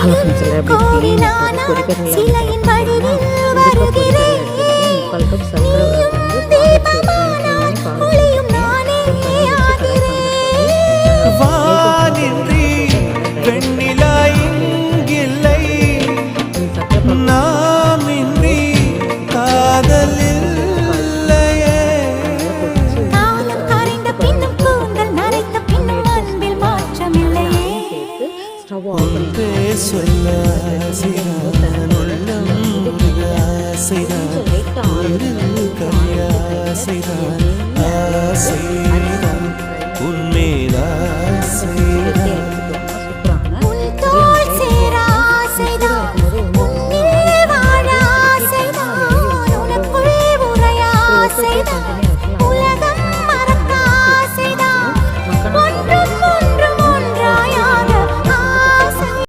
hello கோவிலானா சிலையின் ஒன்றே சொல்ல ஆசைதான் உள்ளம் ஆசைதான் லைட்டாக